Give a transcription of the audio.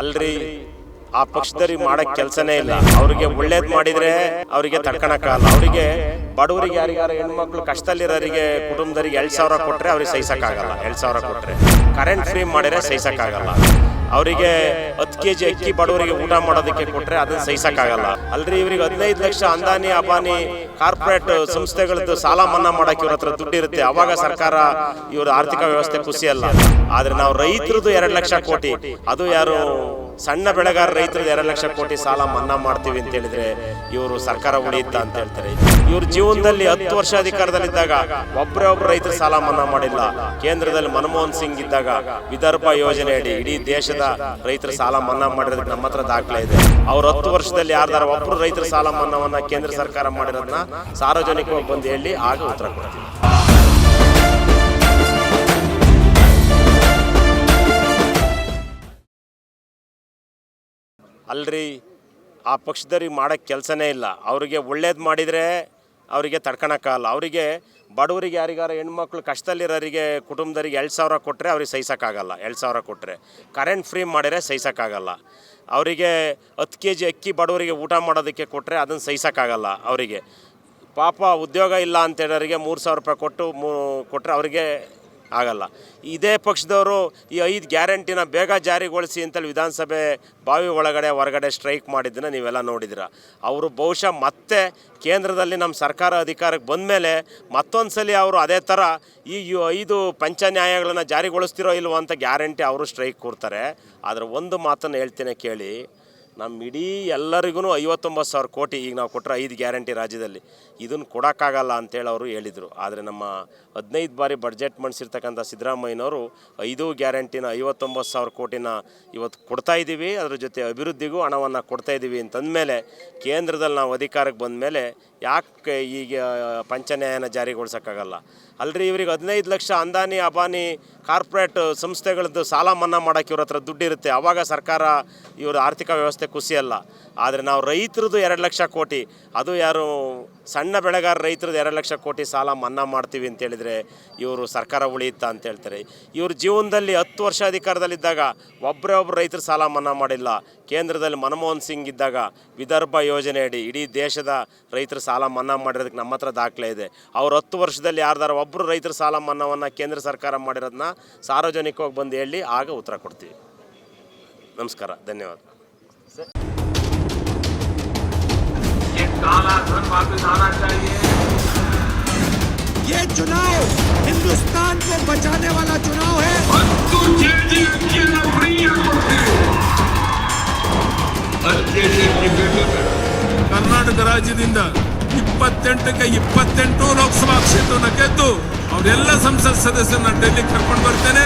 ಅಲ್ರಿ, ಆ ಪಕ್ಷದವ್ರಿಗೆ ಮಾಡಕ್ ಕೆಲಸನೇ ಇಲ್ಲ. ಅವ್ರಿಗೆ ಒಳ್ಳೇದ್ ಮಾಡಿದ್ರೆ ಅವರಿಗೆ ತಡ್ಕೊಳಕ್ಕಾಗಲ್ಲ ಅವರಿಗೆ ಬಡವರಿಗೆ ಯಾರಿಗಾರ ಹೆಣ್ಮಕ್ಳು ಕಷ್ಟದಲ್ಲಿರೋರಿಗೆ, ಕುಟುಂಬದವ್ರಿಗೆ ಎರಡ್ ಸಾವಿರ ಕೊಟ್ರೆ ಅವ್ರಿಗೆ ಸಹಿಸಕ್ಕಾಗಲ್ಲ ಎರಡ್ ಸಾವಿರ ಕೊಟ್ರೆ. ಕರೆಂಟ್ ಫ್ರೀ ಮಾಡಿದ್ರೆ ಸಹಿಸಕ್ಕಾಗಲ್ಲ ಅವರಿಗೆ ಹತ್ತು ಕೆ ಜಿ ಅಕ್ಕಿ ಬಡವರಿಗೆ ಊಟ ಮಾಡೋದಕ್ಕೆ ಕೊಟ್ರೆ ಅದನ್ನ ಸಹಿಸಕ್ಕಾಗಲ್ಲ. ಅಲ್ರಿ, ಇವ್ರಿಗೆ ಹದಿನೈದು ಲಕ್ಷ ಅಂದಾನಿ ಅಬಾನಿ ಕಾರ್ಪೊರೇಟ್ ಸಂಸ್ಥೆಗಳದ್ದು ಸಾಲ ಮನ್ನಾ ಮಾಡಕ್ಕೆ ಇವ್ರ ಹತ್ರ ದುಡ್ಡು ಇರುತ್ತೆ. ಅವಾಗ ಸರ್ಕಾರ ಇವ್ರ ಆರ್ಥಿಕ ವ್ಯವಸ್ಥೆ ಖುಷಿಯಲ್ಲ ಆದ್ರೆ ನಾವು ರೈತರದ್ದು ಎರಡು ಲಕ್ಷ ಕೋಟಿ. ಅದು ಯಾರು ಸಣ್ಣ ಬೆಳೆಗಾರ ರೈತರ ಎರಡು ಲಕ್ಷ ಕೋಟಿ ಸಾಲ ಮನ್ನಾ ಮಾಡ್ತೀವಿ ಅಂತ ಹೇಳಿದ್ರೆ ಇವರು ಸರ್ಕಾರ ಉಳಿಯುತ್ತಾ ಅಂತ ಹೇಳ್ತಾರೆ. ಇವ್ರ ಜೀವನದಲ್ಲಿ ಹತ್ತು ವರ್ಷ ಅಧಿಕಾರದಲ್ಲಿದ್ದಾಗ ಒಬ್ಬರೇ ಒಬ್ಬರು ರೈತರು ಸಾಲ ಮನ್ನಾ ಮಾಡಿಲ್ಲ. ಕೇಂದ್ರದಲ್ಲಿ ಮನಮೋಹನ್ ಸಿಂಗ್ ಇದ್ದಾಗ ವಿದರ್ಭ ಯೋಜನೆ ಅಡಿ ಇಡೀ ದೇಶದ ರೈತರ ಸಾಲ ಮನ್ನಾ ಮಾಡಿರೋದಕ್ಕೆ ನಮ್ಮ ಹತ್ರ ದಾಖಲೆ ಇದೆ. ಅವ್ರ ಹತ್ತು ವರ್ಷದಲ್ಲಿ ಯಾರ್ದಾರ ಒಬ್ರು ರೈತರ ಸಾಲ ಮನ್ನಾವನ್ನ ಕೇಂದ್ರ ಸರ್ಕಾರ ಮಾಡಿರೋದನ್ನ ಸಾರ್ವಜನಿಕವಾಗಿ ಬಂದು ಹೇಳಿ ಆಗ ಉತ್ತರ ಕೊಡ್ತೀವಿ. ಅಲ್ರಿ, ಆ ಪಕ್ಷದವ್ರಿಗೆ ಮಾಡೋಕ್ಕೆ ಕೆಲಸನೇ ಇಲ್ಲ. ಅವರಿಗೆ ಒಳ್ಳೇದು ಮಾಡಿದರೆ ಅವರಿಗೆ ತಡ್ಕೊಳಕ್ಕಾಗಲ್ಲ ಅವರಿಗೆ ಬಡವರಿಗೆ ಯಾರಿಗಾರ ಹೆಣ್ಮಕ್ಳು ಕಷ್ಟದಲ್ಲಿರೋರಿಗೆ ಕುಟುಂಬದವ್ರಿಗೆ ಎರಡು ಸಾವಿರ ಕೊಟ್ಟರೆ ಅವ್ರಿಗೆ ಸಹಿಸೋಕ್ಕಾಗಲ್ಲ ಎರಡು ಸಾವಿರ ಕೊಟ್ಟರೆ ಕರೆಂಟ್ ಫ್ರೀ ಮಾಡಿದರೆ ಸಹಿಸೋಕ್ಕಾಗಲ್ಲ ಅವರಿಗೆ ಹತ್ತು ಕೆ ಜಿ ಅಕ್ಕಿ ಬಡವರಿಗೆ ಊಟ ಮಾಡೋದಕ್ಕೆ ಕೊಟ್ಟರೆ ಅದನ್ನು ಸಹಿಸೋಕ್ಕಾಗಲ್ಲ ಅವರಿಗೆ. ಪಾಪ ಉದ್ಯೋಗ ಇಲ್ಲ ಅಂತ ಹೇಳೋರಿಗೆ ಮೂರು ಸಾವಿರ ರೂಪಾಯಿ ಕೊಟ್ಟು ಮೂ ಕೊಟ್ಟರೆ ಅವರಿಗೆ ಆಗಲ್ಲ. ಇದೇ ಪಕ್ಷದವರು ಈ ಐದು ಗ್ಯಾರಂಟಿನ ಬೇಗ ಜಾರಿಗೊಳಿಸಿ ಅಂತೇಳಿ ವಿಧಾನಸಭೆ ಬಾವಿ ಒಳಗಡೆ ಹೊರಗಡೆ ಸ್ಟ್ರೈಕ್ ಮಾಡಿದ್ದನ್ನು ನೀವೆಲ್ಲ ನೋಡಿದಿರ ಅವರು ಬಹುಶಃ ಮತ್ತೆ ಕೇಂದ್ರದಲ್ಲಿ ನಮ್ಮ ಸರ್ಕಾರ ಅಧಿಕಾರಕ್ಕೆ ಬಂದ ಮೇಲೆ ಮತ್ತೊಂದು ಸಲ ಅವರು ಅದೇ ಥರ ಈ ಐದು ಪಂಚ ನ್ಯಾಯಗಳನ್ನು ಜಾರಿಗೊಳಿಸ್ತಿರೋ ಇಲ್ವೋ ಅಂತ ಗ್ಯಾರಂಟಿ ಅವರು ಸ್ಟ್ರೈಕ್ ಕೊಡ್ತಾರೆ. ಆದರೆ ಒಂದು ಮಾತನ್ನು ಹೇಳ್ತೀನಿ ಕೇಳಿ ನಮ್ಮ ಇಡೀ ಎಲ್ಲರಿಗೂ ಐವತ್ತೊಂಬತ್ತು ಸಾವಿರ ಕೋಟಿ ಈಗ ನಾವು ಕೊಟ್ಟರೆ ಐದು ಗ್ಯಾರಂಟಿ ರಾಜ್ಯದಲ್ಲಿ. ಇದನ್ನು ಕೊಡೋಕ್ಕಾಗಲ್ಲ ಅಂತೇಳಿ ಅವರು ಹೇಳಿದರು. ಆದರೆ ನಮ್ಮ ಹದಿನೈದು ಬಾರಿ ಬಡ್ಜೆಟ್ ಮಂಡಿಸಿರ್ತಕ್ಕಂಥ ಸಿದ್ದರಾಮಯ್ಯನವರು ಐದು ಗ್ಯಾರಂಟಿನ ಐವತ್ತೊಂಬತ್ತು ಸಾವಿರ ಕೋಟಿನ ಇವತ್ತು ಕೊಡ್ತಾ ಇದ್ದೀವಿ ಅದ್ರ ಜೊತೆ ಅಭಿವೃದ್ಧಿಗೂ ಹಣವನ್ನು ಕೊಡ್ತಾ ಇದ್ದೀವಿ ಅಂತಂದಮೇಲೆ ಕೇಂದ್ರದಲ್ಲಿ ನಾವು ಅಧಿಕಾರಕ್ಕೆ ಬಂದ ಮೇಲೆ ಯಾಕೆ ಈಗ ಪಂಚನ್ಯಾಯನ ಜಾರಿಗೊಳಿಸೋಕ್ಕಾಗಲ್ಲ? ಅಲ್ರಿ ಇವ್ರಿಗೆ ಹದಿನೈದು ಲಕ್ಷ ಅಂದಾನಿ ಅಬಾನಿ ಕಾರ್ಪೊರೇಟ್ ಸಂಸ್ಥೆಗಳದ್ದು ಸಾಲ ಮನ್ನಾ ಮಾಡೋಕ್ಕೆ ಇವ್ರ ಹತ್ರ ದುಡ್ಡಿರುತ್ತೆ. ಅವಾಗ ಸರ್ಕಾರ ಇವರು ಆರ್ಥಿಕ ವ್ಯವಸ್ಥೆ ಖುಷಿಯಲ್ಲ ಆದರೆ ನಾವು ರೈತರದ್ದು ಎರಡು ಲಕ್ಷ ಕೋಟಿ, ಅದು ಯಾರು ಸಣ್ಣ ಬೆಳೆಗಾರ ರೈತರದ್ದು ಎರಡು ಲಕ್ಷ ಕೋಟಿ ಸಾಲ ಮನ್ನಾ ಮಾಡ್ತೀವಿ ಅಂತ ಹೇಳಿದ್ರೆ ಇವರು ಸರ್ಕಾರ ಉಳಿಯುತ್ತಾ ಅಂತ ಹೇಳ್ತಾರೆ. ಇವ್ರ ಜೀವನದಲ್ಲಿ ಹತ್ತು ವರ್ಷ ಅಧಿಕಾರದಲ್ಲಿದ್ದಾಗ ಒಬ್ಬರೇ ಒಬ್ಬರು ರೈತರು ಸಾಲ ಮನ್ನಾ ಮಾಡಿಲ್ಲ. ಕೇಂದ್ರದಲ್ಲಿ ಮನಮೋಹನ್ ಸಿಂಗ್ ಇದ್ದಾಗ ವಿದರ್ಭ ಯೋಜನೆ ಅಡಿ ಇಡೀ ದೇಶದ ರೈತರು ಸಾಲ ಮನ್ನಾ ಮಾಡಿರೋದಕ್ಕೆ ನಮ್ಮ ಹತ್ರ ದಾಖಲೆ ಇದೆ. ಅವ್ರ ಹತ್ತು ವರ್ಷದಲ್ಲಿ ಯಾರ್ದಾರು ಒಬ್ಬರು ರೈತರ ಸಾಲ ಮನ್ನಾವನ್ನು ಕೇಂದ್ರ ಸರ್ಕಾರ ಮಾಡಿರೋದನ್ನ ಸಾರ್ವಜನಿಕವಾಗಿ ಬಂದು ಹೇಳಿ ಆಗ ಉತ್ತರ ಕೊಡ್ತೀವಿ. ನಮಸ್ಕಾರ, ಧನ್ಯವಾದ. ये काला धन वापस आना चाहिए ये चुनाव हिंदुस्तान को बचाने वाला चुनाव है ಹತ್ತು ಕೆಜಿಅಕ್ಕಿ ಫ್ರೀಯಾಗಿ ಕೊಡ್ತೀವಿ ಹತ್ತು ಕೆಜಿ ಅಕ್ಕಿ ಬೇಕು ಬೇಡ ಕರ್ನಾಟಕ ರಾಜ್ಯದಿಂದ ಇಪ್ಪತ್ತೆಂಟಕ್ಕೆ ಇಪ್ಪತ್ತೆಂಟು ಲೋಕಸಭಾ ಕ್ಷೇತ್ರನ ಗೆದ್ದು ಅವರೆಲ್ಲ ಸಂಸತ್ ಸದಸ್ಯರನ್ನ ಡೆಲ್ಲಿ ಕರ್ಕೊಂಡು ಬರ್ತೇನೆ